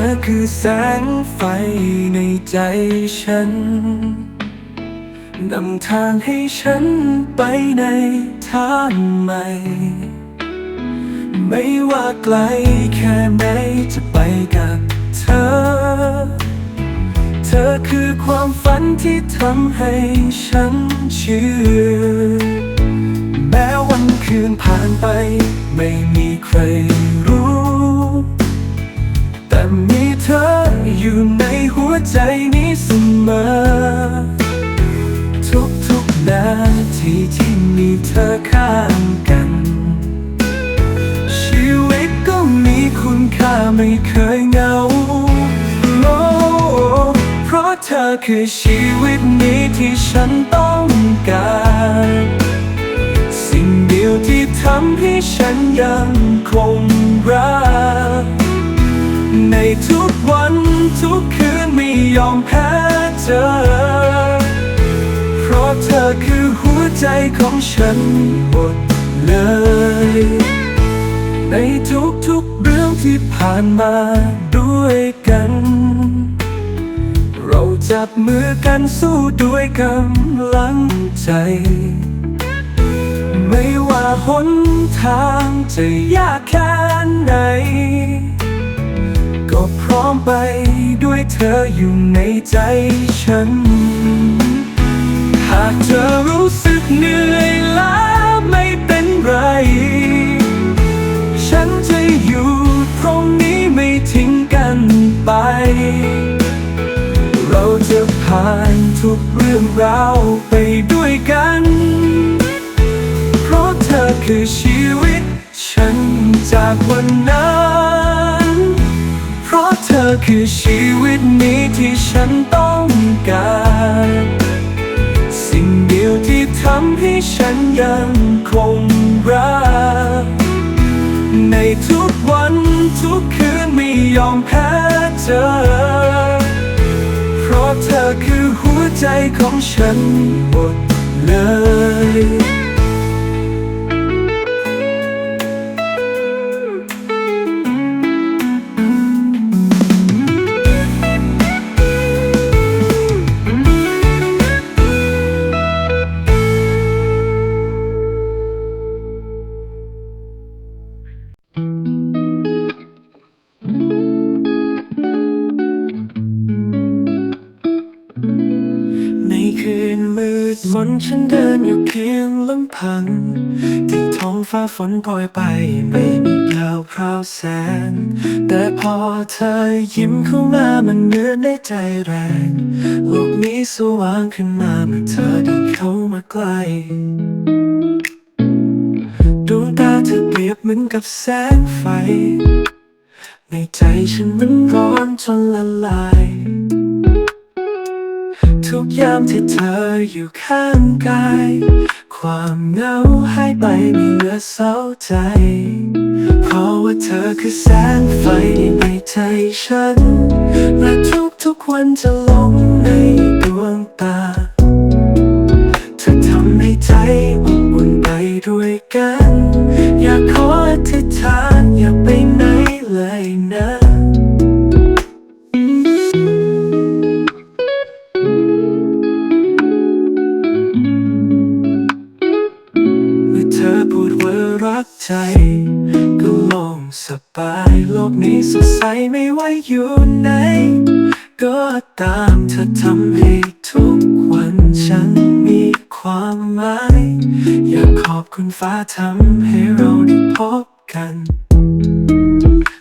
ธอคือแสงไฟในใจฉัน นำทางให้ฉันไปในทางใหม่ ไม่ว่าไกลแค่ไหนจะไปกับเธอ เธอคือความฝันที่ทำให้ฉันเชื่อ แม้วันคืนผ่านไป ไม่มีใครรู้ ธออยู่ในหัวใจนี้เสมอ ทุกๆนาทีที่มีเธอข้างกัน ชีวิตก็มีคุณค่าไม่เคยเหงาโอ้เพราะเธอคือชีวิตนี้ที่ฉันต้องการ สิ่งเดียวที่ทำให้ฉันยังคงรัก ในทุกวันทุกคืนไม่ยอมแพ้เธอ เพราะเธอคือหัวใจของฉันหมดเลย ในทุกๆเรื่องที่ผ่านมาด้วยกัน เราจับมือกันสู้ด้วยกำลังใจ ไม่ว่าหนทางจะยากแค่ไหน ก็พร้อมไปด้วยเธออยู่ในใจฉัน หากเธอรู้สึกเหนื่อยล้าไม่เป็นไร ฉันจะอยู่ตรงนี้ไม่ทิ้งกันไป เราจะผ่านทุกเรื่องราวไปด้วยกัน เพราะเธอคือชีวิตฉันจากวันนั้น อคือชีวิตนี้ที่ฉันต้องการ สิ่งเดียวที่ทำให้ฉันยังคงรัก ในทุกวันทุกคืนไม่ยอมแพ้เธอ เพราะเธอคือหัวใจของฉันหมดเลย ฟ้าฝนโปรยไปไม่มีดาวพราวแสงแต่พอเธอยิ้มเข้ามามันเหมือนได้ใจแรงโลกนี้สว่างขึ้นมาเมื่อเธอเดินเข้ามาใกล้ดวงตาเธอเปรียบเหมือนกับแสงไฟ ในใจฉันมันร้อนจนละลาย ทุกยามที่เธออยู่ข้างกาย ความเหงาหายไปไม่เหลือเศร้าใจ เพราะว่าเธอคือแสงไฟในใจฉัน และทุกทุกวันจะลงในดวงตา เธอทำให้ใจอบอุ่นไปด้วยกัน อยากขออธิษฐานอย่าไปไหน งสบายโลกนี้สดใสไม่ว่าอยู่ไหน ก็ตามเธอทำให้ทุกวันฉันมีความหมาย อยากขอบคุณฟ้าทำให้เราได้พบกัน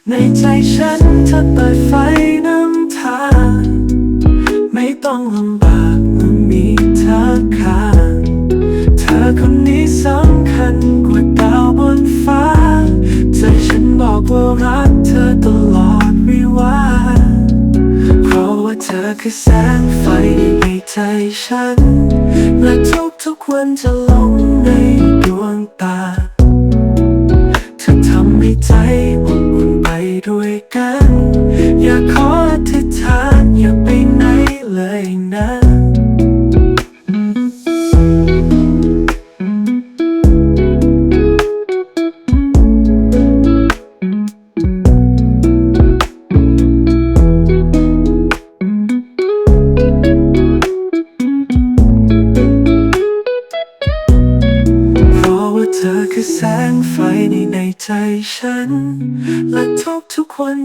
ในใจฉันเธอเปิดไฟนำทาง ไม่ต้องลำบาก คือแสงไฟในใจฉัน และทุกทุกๆวันจะลงในดวงตา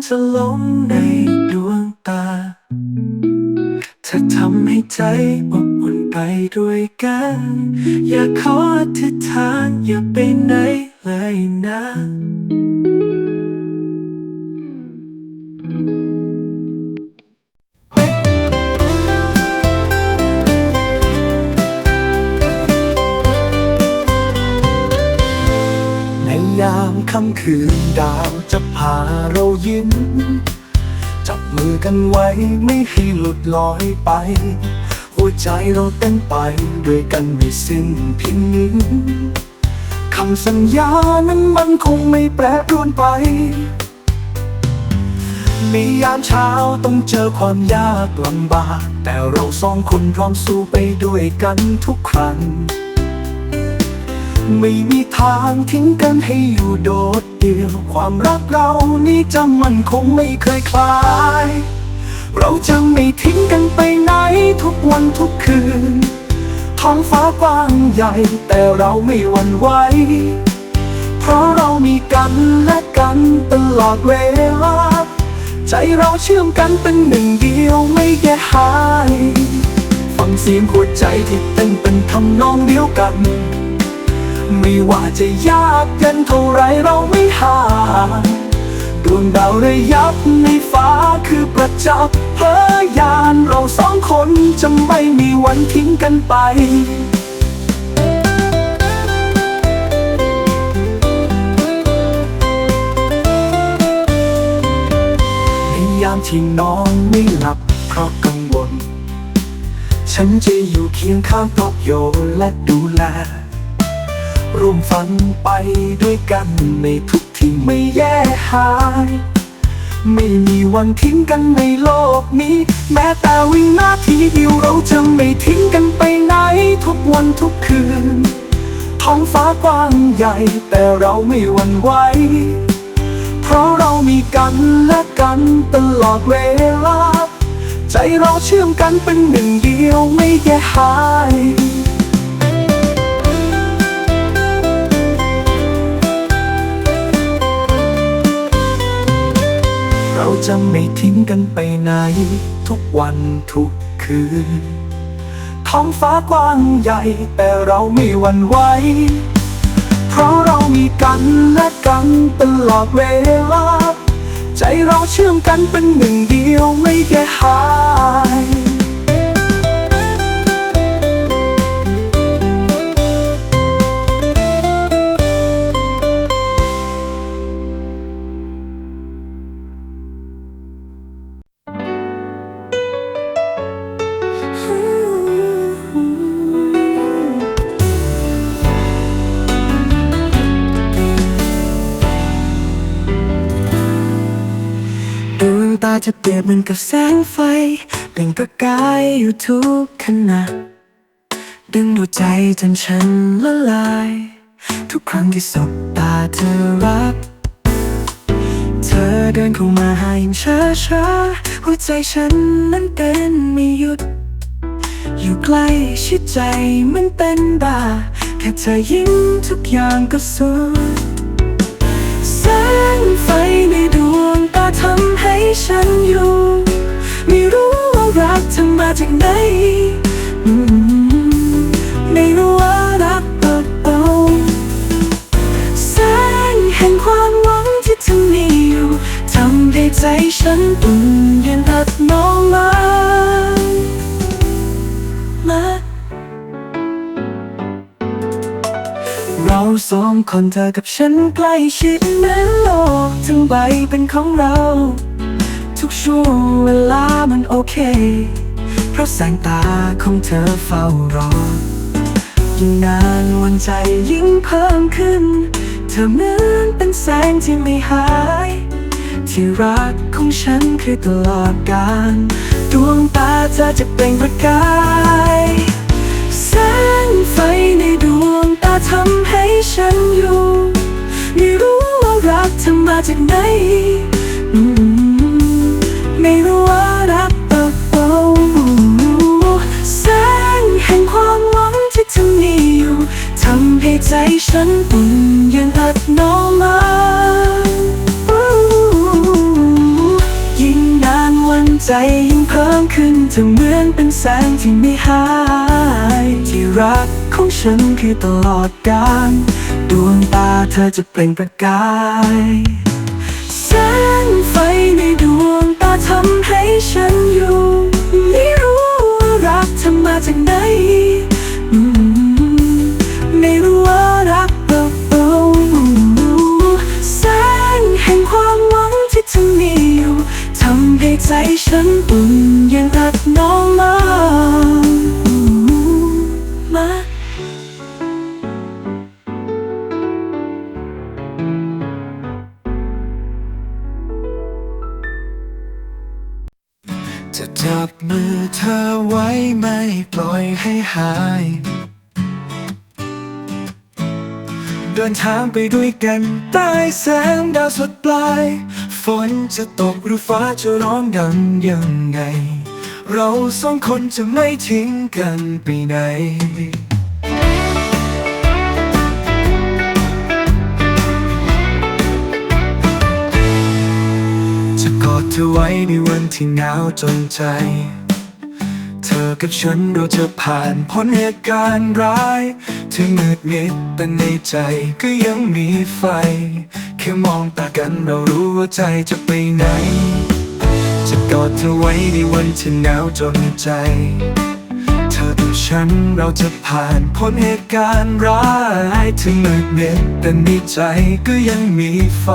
จะหลงในดวงตา ถ้าทำให้ใจอบอุ่นไปด้วยกัน อย่าขอทิศทานอย่าไปไหนเลยนะ ค่ำคืนดาวจะพาเรายิ้ม จับมือกันไว้ไม่ให้หลุดลอยไป หัวใจเราเต้นไปด้วยกันไม่สิ้นพินคำสัญญานั้นมันคงไม่แปรปรวนไปมียามเช้าต้องเจอความยากลำบาก แต่เราสองคนพร้อมสู้ไปด้วยกันทุกครั้ง ไม่มีทางทิ้งกันให้อยู่โดดเดี่ยว ความรักเรานี่จะมันคงไม่เคยคลาย เราจะไม่ทิ้งกันไปไหนทุกวันทุกคืน ท้องฟ้ากว้างใหญ่ แต่เราไม่หวั่นไหว เพราะเรามีกันและกันตลอดเวลา ใจเราเชื่อมกันเป็นหนึ่งเดียวไม่แยกหาย ฟังเสียงหัวใจที่เต้นเป็นทำนองเดียวกัน ไม่ว่าจะยากเย็นเท่าไรเราไม่ห่างดวงดาวระยับในฟ้าคือประจักษ์พยานเราสองคนจะไม่มีวันทิ้งกันไปยามที่นอนไม่หลับเพราะกังวล ฉันจะอยู่เคียงข้างปลอบโยและดูแล ร่วมฝันไปด้วยกันในทุกที่ไม่แยกหาย ไม่มีวันทิ้งกันในโลกนี้ แม้แต่วินาทีเดียวเราจะไม่ทิ้งกันไปไหน ทุกวันทุกคืน ท้องฟ้ากว้างใหญ่แต่เราไม่หวั่นไหวเพราะเรามีกันและกันตลอดเวลา ใจเราเชื่อมกันเป็นหนึ่งเดียวไม่แยกหาย จะไม่ทิ้งกันไปไหน ทุกวันทุกคืน ท้องฟ้ากว้างใหญ่แต่เราไม่หวั่นไหว เพราะเรามีกันและกันตลอดเวลา ใจเราเชื่อมกันเป็นหนึ่งเดียวไม่แก่หาย ตาจะเปรียบเหมือนกับแสงไฟเปล่งประกายอยู่ทุกขณะ ดึงดูใจจนฉันละลาย ทุกครั้งที่สบตาเธอรักเธอเดินเข้ามาหาอย่างช้าช้าหัวใจฉันนั้นเต้นไม่หยุด อยู่ใกล้ชิดใจมันเป็นบ้า แค่เธอยิ้มทุกอย่างก็สุด งไฟในดวงตาทำให้ฉันอยู่ ไม่รู้ว่ารักเธอมาจากไหน ไม่รู้ว่ารักเติดเบโตแสงแห่งความหวังที่เธอมีอยู่ทำให้ใจฉันอุ่นเย็นอัดน้องมา เราสองคนเธอกับฉันใกล้ชิดแม้โลกทั้งใบเป็นของเรา ทุกช่วงเวลามันโอเค เพราะแสงตาของเธอเฝ้ารอ ยิ่งนานวันใจยิ่งเพิ่มขึ้น เธอเหมือนเป็นแสงที่ไม่หาย ที่รักของฉันคือตลอดกาลดวงตาเธอจะเปล่งประกาย แสงไฟในดวง ทำให้ฉันอยู่ ไม่รู้ว่ารักเธอมาจากไหน ไม่รู้ว่ารักเติบโตแสงแห่งความหวังที่เธอมีอยู่ทำให้ใจฉันอุ่นย็นอัดน้องมานวันใจยิ่งเพิ่มขึ้นจะเหมือนเป็นแสงที่ไม่หายที่รัก ของฉันคือตลอดกาลดวงตาเธอจะเปล่งประกายแสงไฟในดวงตาทำให้ฉันอยู่ ไม่รู้ว่ารักเธอมาจากไหนไม่รู้ว่ารักเปราแสงแห่งความหวังที่เธอมีอยู่ทำให้ใจฉันอุ่นยังรั ว้ไม่ปล่อยให้หาย เดินทางไปด้วยกันใต้แสงดาวสดปลาย ฝนจะตกหรือฟ้าจะร้องดังยังไง เราสองคนจะไม่ทิ้งกันไปไหนจะกอดเธอไว้ในวันที่หนาวจนใจ อกับฉันเราจะผ่านพ้นเหตุการณ์ร้าย ถึงมืดมิดแต่ในใจก็ยังมีไฟ แค่มองตากันเรารู้ว่าใจจะไปไหน จะกอดเธอไว้ในวันที่หนาวจนใจ เธอกับฉันเราจะผ่านพ้นเหตุการณ์ร้ายถึงมืดมิดแต่ในใจก็ยังมีไฟ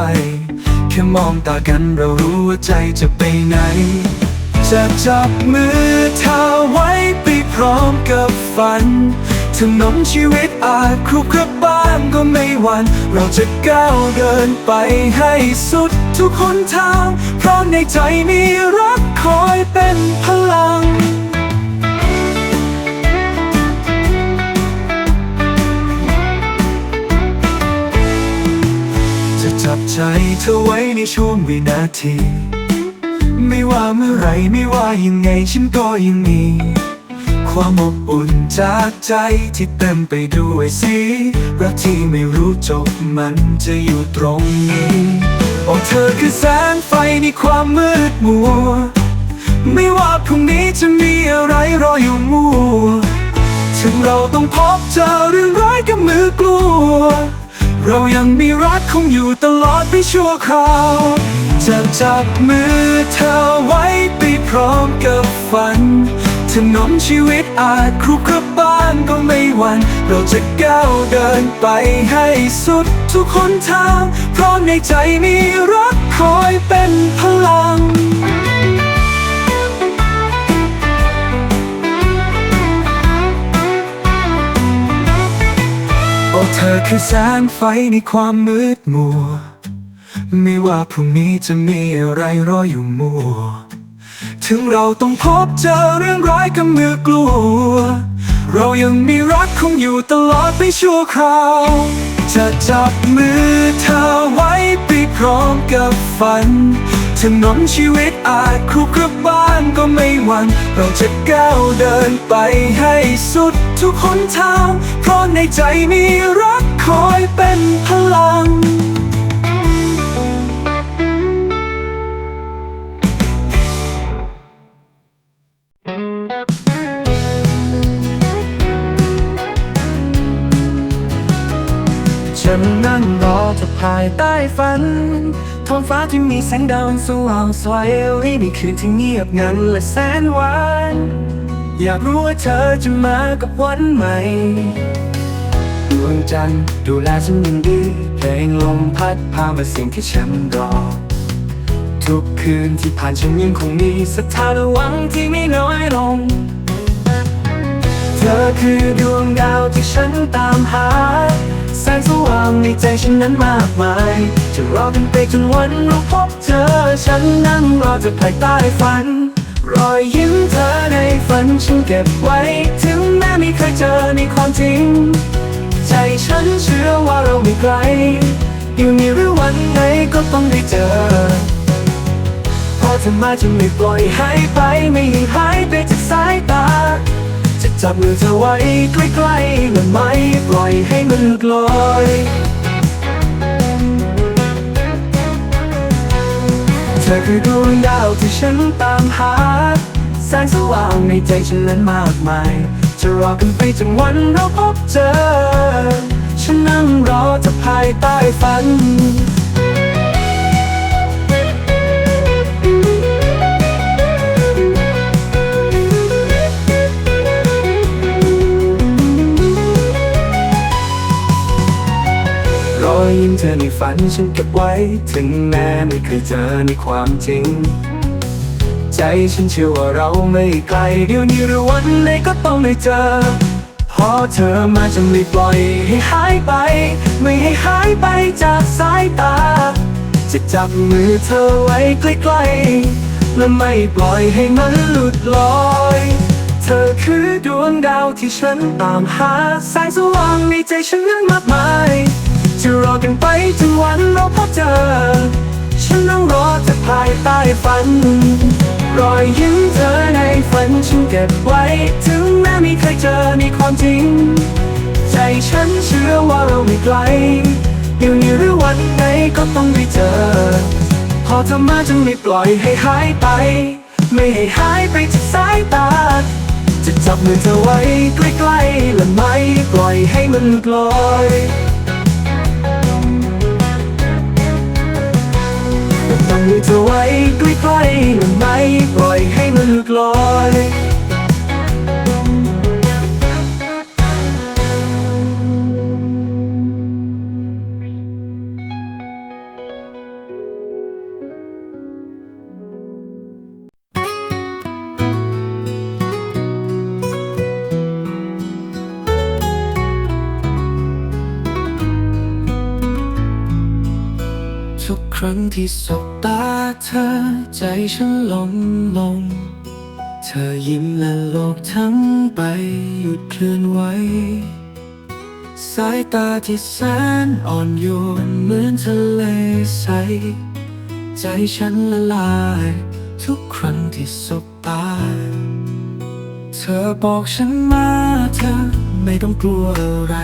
แค่มองตากันเรารู้ว่าใจจะไปไหน จะจับมือเธอไว้ไปพร้อมกับฝันถนนชีวิตอาจครุขระบ้างก็ไม่หวั่นเราจะก้าวเดินไปให้สุดทุกหนทาง เพราะในใจมีรักคอยเป็นพลัง จะจับใจเธอไว้ในช่วงวินาที ไม่ว่าเมื่อไรไม่ว่ายังไงฉันก็ยังมี ความอบอุ่นจากใจที่เต็มไปด้วยสีรักที่ไม่รู้จบมันจะอยู่ตรงนี้โอ้เธอคือแสงไฟในความมืดมัว ไม่ว่าพรุ่งนี้จะมีอะไรรออยู่มัวถึงเราต้องพบเจอเรื่องร้ายกับมือกลัว เรายังมีรัก งอยู่ตลอดไปชั่วคราว จะจับมือเธอไว้ไปพร้อมกับฝันถนนชีวิตอาจครุขระบ้างก็ไม่หวั่นเราจะก้าวเดินไปให้สุดทุกคนทาง เพราะในใจมีรักคอยเป็นพลัง เธอคือแสงไฟในความมืดมัว ไม่ว่าพรุ่งนี้จะมีอะไรรออยู่มัว ถึงเราต้องพบเจอเรื่องร้ายกับมือกลัว เรายังมีรักคงอยู่ตลอดไปชั่วคราว จะจับมือเธอไว้ไปพร้อมกับฝันถนนชีวิตอาจครุขระบ้างก็ไม่หวั่น เราจะก้าวเดินไปให้สุด ทุกหนทาง เพราะในใจมีรักคอยเป็นพลัง ฉันนั่งรอเธอภายใต้ฝัน ท้องฟ้าที่มีแสงดาวสว่างสวยในคืนที่เงียบงันและแสนหวาน อยากรู้ว่าเธอจะมากับวันใหม่ดวงจันทร์ดูแลฉันอย่างดีเพลงลมพัดพามาสิ่งที่ฉันรอ ทุกคืนที่ผ่านฉันยังคงมีศรัทธาและหวังที่ไม่น้อยลง เธอคือดวงดาวที่ฉันตามหา แสงสว่างในใจฉันนั้นมากมาย จะรอกันไปจนวันเราพบเธอ ฉันนั่งรอเธอภายใต้ฝัน รอยยิ้มเธอในฝันฉันเก็บไว้ ถึงแม้ไม่เคยเจอในความจริง ใจฉันเชื่อว่าเราไม่ไกล อยู่ในหรือวันไหนก็ต้องได้เจอ พอเธอมาจะไม่ปล่อยหายไปไม่ให้หายไปจากสายตา จะจับมือเธอไว้ใกล้ๆและไม่ปล่อยให้มันหลุดลอย ธธอคือดวงดาวที่ฉันตามหา แสงสว่างในใจฉันนั้นมากมาย จะรอกันไปจนวันเราพบเจอ ฉันนั่งรอจะภายใต้ฝัน ฝันฉันเก็บไว้ ถึงแม้ไม่เคยเจอในความจริง ใจฉันเชื่อว่าเราไม่ไกล เดี๋ยวนี้หรือวันไหนก็ต้องได้เจอ พอเธอมาจะไม่ปล่อยให้หายไป ไม่ให้หายไปจากสายตา จะจับมือเธอไว้ใกล้ๆและไม่ปล่อยให้มันหลุดลอยเธอคือดวงดาวที่ฉันตามหาแสงสว่างในใจฉันนั้นมากมาย จะรอกันไปจนวันเราพบเจอ ฉันนั่งรอเธอภายใต้ฝัน รอยยิ้มเธอในฝันฉันเก็บไว้ ถึงแม้ไม่เคยเจอในความจริง ใจฉันเชื่อว่าเราไม่ไกลเดี๋ยวนี้หรือวันไหนก็ต้องได้เจอ พอเธอมาจึงไม่ปล่อยให้หายไป ไม่ให้หายไปจากสายตา จะจับมือเธอไว้ใกล้ๆและไม่ปล่อยให้มันลอย มือเธอไว้ใกล้ๆและไม่ปล่อยให้มันหลุดลอย ครั้งที่สบตาเธอใจฉันหลงลง เธอยิ้มและโลกทั้งใบหยุดเคลื่อนไหวสายตาที่แสนอ่อนโยนเหมือนทะเลใส ใจฉันละลาย ทุกครั้งที่สบตา เธอบอกฉันมาเธอไม่ต้องกลัวอะไร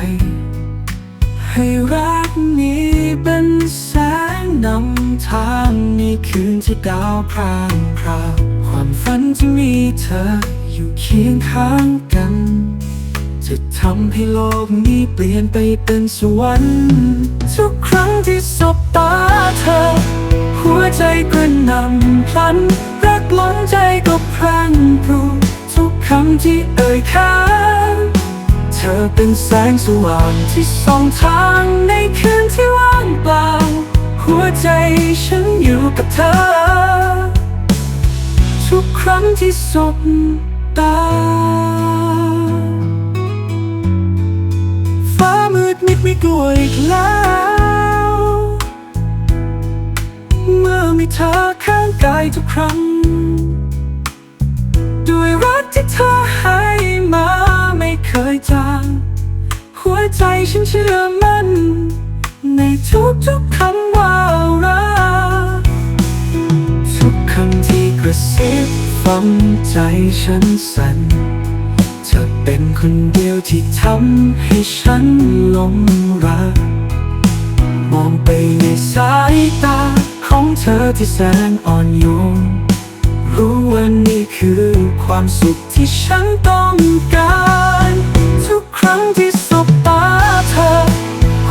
ให้รักนี้เป็นแสงนำทางในคืนที่ดาวพร่างพราวความฝันที่มีเธออยู่เคียงข้างกัน จะทำให้โลกนี้เปลี่ยนไปเป็นสวรรค์ทุกครั้งที่สบตาเธอ หัวใจกระหน่ำพลัน รักล้นใจก็พรันพรูทุกคำที่เอ่ยค้า ธอเป็นแสงสว่างที่ส่องทางในคืนที่ว่างเปล่า หัวใจฉันอยู่กับเธอ ทุกครั้งที่สบตา ฟ้ามืดมิดไม่กลัวอีกแล้ว เมื่อมีเธอข้างกายทุกครั้ง ด้วยรักที่เธอให้มา ไม่เคยจาง หัวใจฉันเชื่อมั่น ในทุกๆคำว่ารักทุกคำที่กระซิบฟังใจฉันสั่นเธอเป็นคนเดียวที่ทำให้ฉันหลงรัก มองไปในสายตาของเธอที่แสนอ่อนโยน รู้ว่านี่คือความสุขที่ฉันต้องการ ทุกครั้งที่สบตาเธอ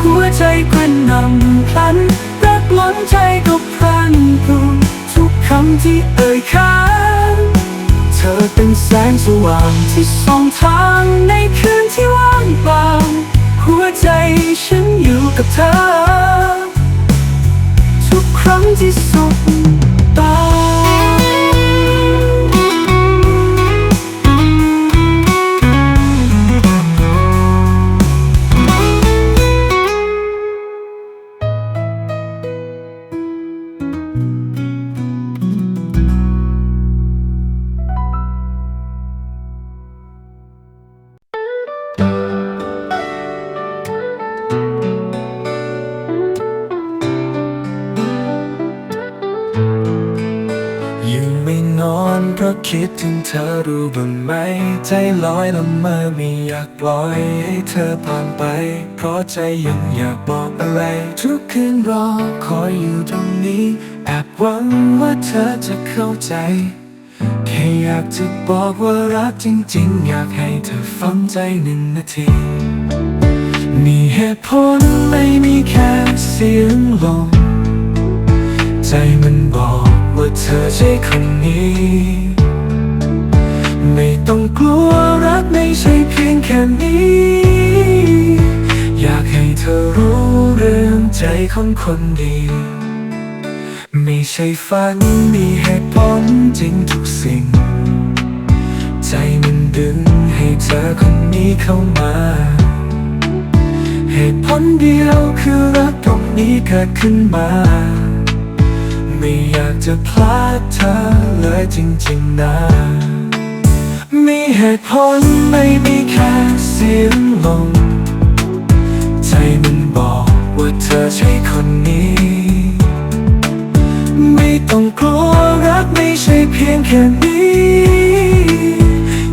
หัวใจกระหน่ำพลันรักล้นใจก็พรันพรูทุกคำที่เอ่ยค้างเธอเป็นแสงสว่างที่ส่องทางในคืนที่ว่างเปล่าหัวใจฉันอยู่กับเธอ ทุกครั้งที่สบ คิดถึงเธอรู้บ้างไหม ใจลอยละเมอไม่อยากปล่อยให้เธอผ่านไป เพราะใจยังอยากบอกอะไร ทุกคืนรอคอยอยู่ตรงนี้แอบหวังว่าเธอจะเข้าใจแค่อยากจะบอกว่ารักจริงๆ อยากให้เธอฟังใจหนึ่งนาที มีเหตุผลไม่มีแค่เสียงลมใจมันบอกว่าเธอใช่คนนี้ ไม่ต้องกลัวรักไม่ใช่เพียงแค่นี้ อยากให้เธอรู้เรื่องใจของคนดี ไม่ใช่ฝันมีเหตุผลจริงทุกสิ่ง ใจมันดึงให้เธอคนนี้เข้ามา เหตุผลเดียวคือรักตรงนี้เกิดขึ้นมาไม่อยากจะพลาดเธอเลยจริงๆนะ มีเหตุผลไม่มีแค่เสียงลมใจมันบอกว่าเธอใช่คนนี้ ไม่ต้องกลัวรักไม่ใช่เพียงแค่นี้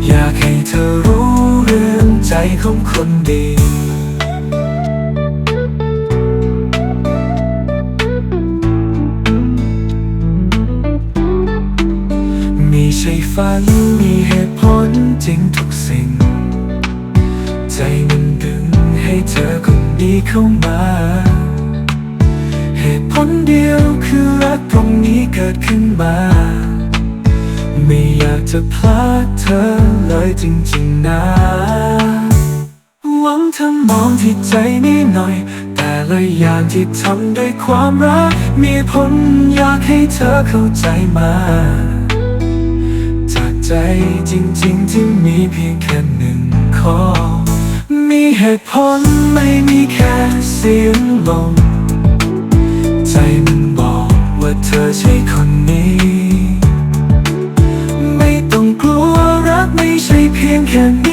อยากให้เธอรู้เรื่องใจของคนดีมีใช่ฝัน จริงทุกสิ่ง ใจมันดึงให้เธอคนนี้เข้ามา เหตุผลเดียวคือรักตรงนี้เกิดขึ้นมา ไม่อยากจะพลาดเธอเลยจริงๆนะ หวังเธอมองที่ใจนี้หน่อยแต่ละอย่างที่ทำด้วยความรัก มีผลอยากให้เธอเข้าใจมา ใจจริงๆ ที่มีเพียงแค่หนึ่งข้อ มีเหตุผลไม่มีแค่เสียงลม ใจมันบอกว่าเธอใช่คนนี้ ไม่ต้องกลัวรักไม่ใช่เพียงแค่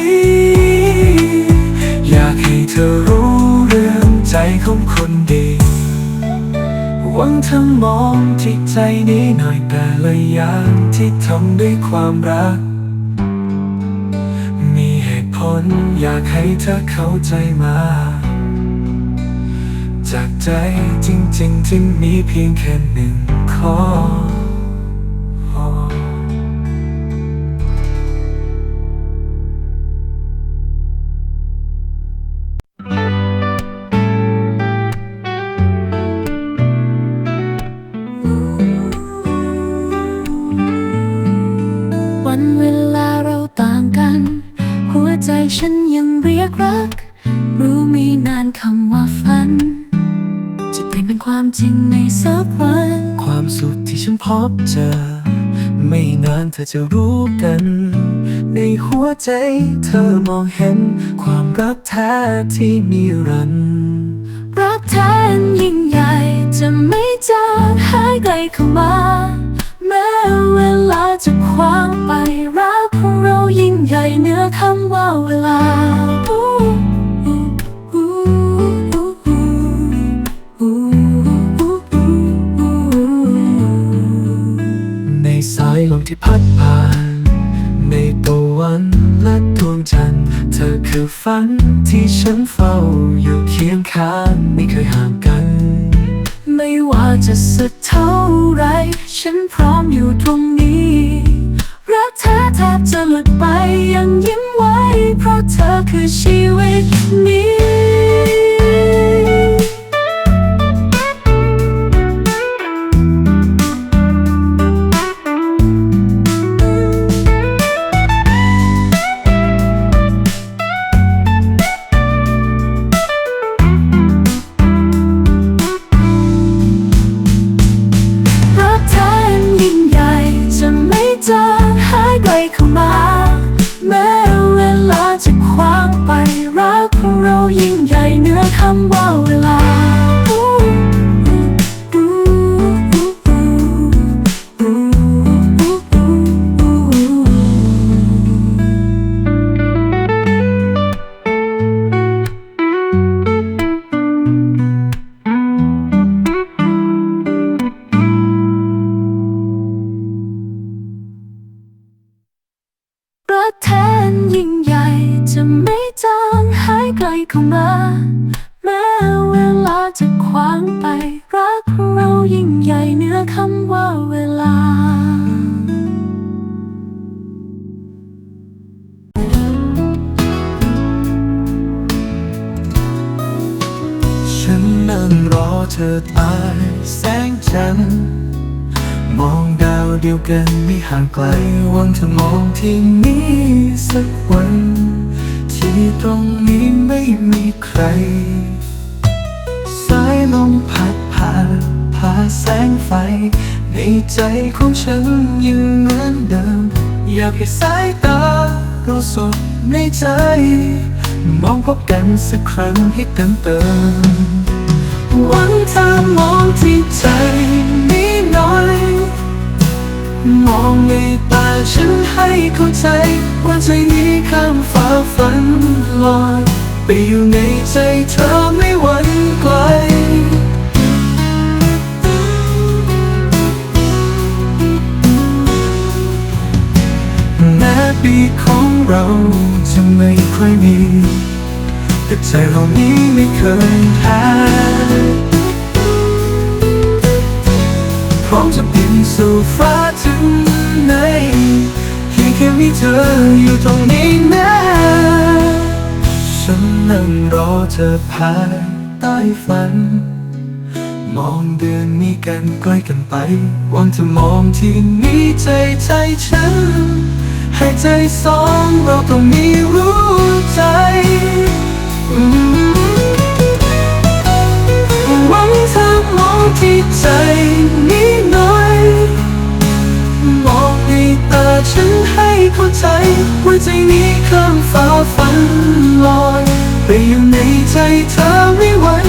เธอมองที่ใจนี้หน่อยแต่ละอย่างที่ทำด้วยความรัก มีเหตุผลอยากให้เธอเข้าใจมา จากใจจริงๆที่มีเพียงแค่หนึ่งข้อ ความจริงในสักวัน ความสุขที่ฉันพบเจอ ไม่นานเธอจะรู้กัน ในหัวใจเธอมองเห็น ความรักแท้ที่มีรัน รักแท้อันยิ่งใหญ่จะไม่จางหายไกลเข้ามาแม้เวลาจะคว้างไปรักของเรายิ่งใหญ่เหนือคำว่าเวลา ที่พัดผ่าน ในตะวันและดวงจันทร์เธอคือฝันที่ฉันเฝ้าอยู่เคียงข้างไม่เคยห่างกัน ไม่ว่าจะสักเท่าไร ฉันพร้อมอยู่ตรงนี้รักเธอแทบจะหลุดไปยังยิ้มไว้ เพราะเธอคือชีวิตนี้ อยากให้สายตาเราสดในใจ มองพบกันสักครั้งให้เติมเติมหวังเธอมองที่ใจนี้น่อย มองในตาฉันให้เข้าใจ ว่าใจนี้ข้ามฟ้าฝันลอยไปอยู่ในใจเธอไม่หวั่นไกล ปีของเราจะไม่ค่อยมี แต่ใจเรานี้ไม่เคยแพ้พร้อมจะบินสู่ฟ้าถึงไหนเพียงแค่มีเธออยู่ตรงนี้นะฉันนั่งรอเธอภายใต้ฝัน มองเดือนนี้กันใกล้กันไปวังจะมองที่นี้ใจใจฉัน ให้ใจสองเราต้องมีรู้ใจหวังเธอมองที่ใจนี้หน่อย มองในตาฉันให้เข้าใจว่าใจนี้ข้ามฟ้าฝันลอย ไปอยู่ในใจเธอไม่หวั่น